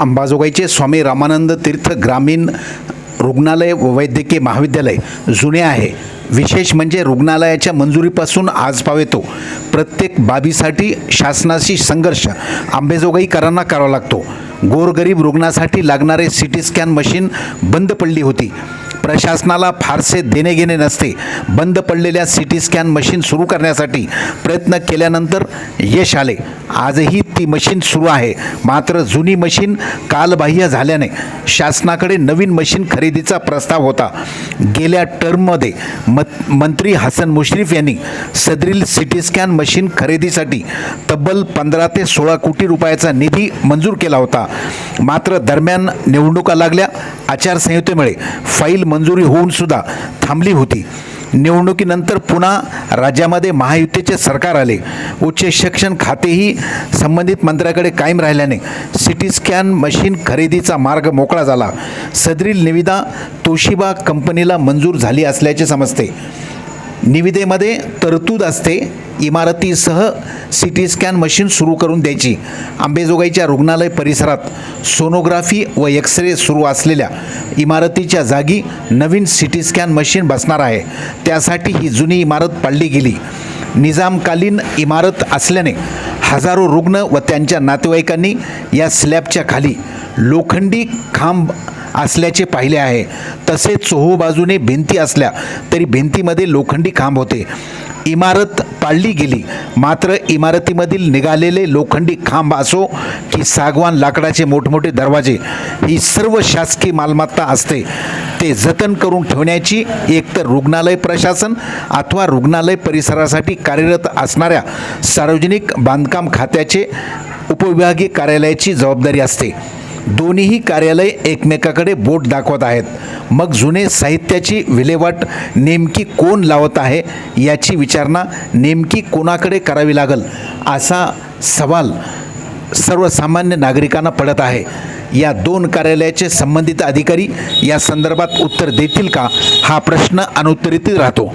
अंबाजोगाईचे स्वामी रामानंद तीर्थ ग्रामीण रुग्णालय व वैद्यकीय महाविद्यालय जुने आहे. विशेष म्हणजे रुग्णालयाच्या मंजुरीपासून आज पावेतो. प्रत्येक बाबीसाठी शासनाशी संघर्ष आंबेजोगाईकरांना करावा लागतो. गोरगरीब रुग्णासाठी लागणारे सी टी स्कॅन मशीन बंद पडली होती. प्रशासनाला फारसे देणेघेणे नसते. बंद पडलेल्या सी टी स्कॅन मशीन सुरू करण्यासाठी प्रयत्न केल्यानंतर यश आले. आजही ती मशीन सुरू आहे. मात्र जुनी मशीन कालबाह्य झाल्याने शासनाकडे नवीन मशीन खरेदीचा प्रस्ताव होता. गेल्या टर्ममध्ये मत मंत्री हसन मुश्रीफ यांनी सदरील सी टी स्कॅन मशीन खरेदीसाठी तब्बल पंधरा ते सोळा कोटी रुपयाचा निधी मंजूर केला होता. मात्र दरम्यान निवडणुका लागल्या. आचारसंहितेमुळे फाईल मंजुरी होऊन सुद्धा थांबली होती. निवडणुकीनंतर पुन्हा राज्यामध्ये महायुतीचे सरकार आले. उच्च शिक्षण खातेही संबंधित मंत्र्याकडे कायम राहिल्याने सी टी स्कॅन मशीन खरेदीचा मार्ग मोकळा झाला. सदरील निविदा तोशिबा कंपनीला मंजूर झाली असल्याचे समजते. निविदेमध्ये तरतूद असते. इमारतीसह सी टी स्कॅन मशीन सुरू करून द्यायची. आंबेजोगाईच्या रुग्णालय परिसरात सोनोग्राफी व एक्स रे सुरू असलेल्या इमारतीच्या जागी नवीन सी टी स्कॅन मशीन बसणार आहे. त्यासाठी ही जुनी इमारत पाडली गेली. निजामकालीन इमारत असल्याने हजारो रुग्ण व त्यांच्या नातेवाईकांनी या स्लॅबच्या खाली लोखंडी खांब असल्याचे पाहिले आहे. तसेच चोहोबाजूने भिंती असल्या तरी भिंतीमध्ये लोखंडी खांब होते. इमारत पाळली गेली. मात्र इमारतीमधील निघालेले लोखंडी खांब असो की सागवान लाकडाचे मोठमोठे दरवाजे ही सर्व शासकीय मालमत्ता असते. ते जतन करून ठेवण्याची एकतर रुग्णालय प्रशासन अथवा रुग्णालय परिसरासाठी कार्यरत असणाऱ्या सार्वजनिक बांधकाम खात्याचे उपविभागीय कार्यालयाची जबाबदारी असते. दोन्हीही कार्यालय एकमेकाकडे बोट दाखवत आहेत. मग जुने साहित्याची विल्हेवाट नेमकी कोण लावत आहे याची विचारणा नेमकी कोणाकडे करावी लागल असा सवाल सर्वसामान्य नागरिकांना पडत आहे. या दोन कार्यालयाचे संबंधित अधिकारी या संदर्भात उत्तर देतील का? हा प्रश्न अनुत्तरित राहतो.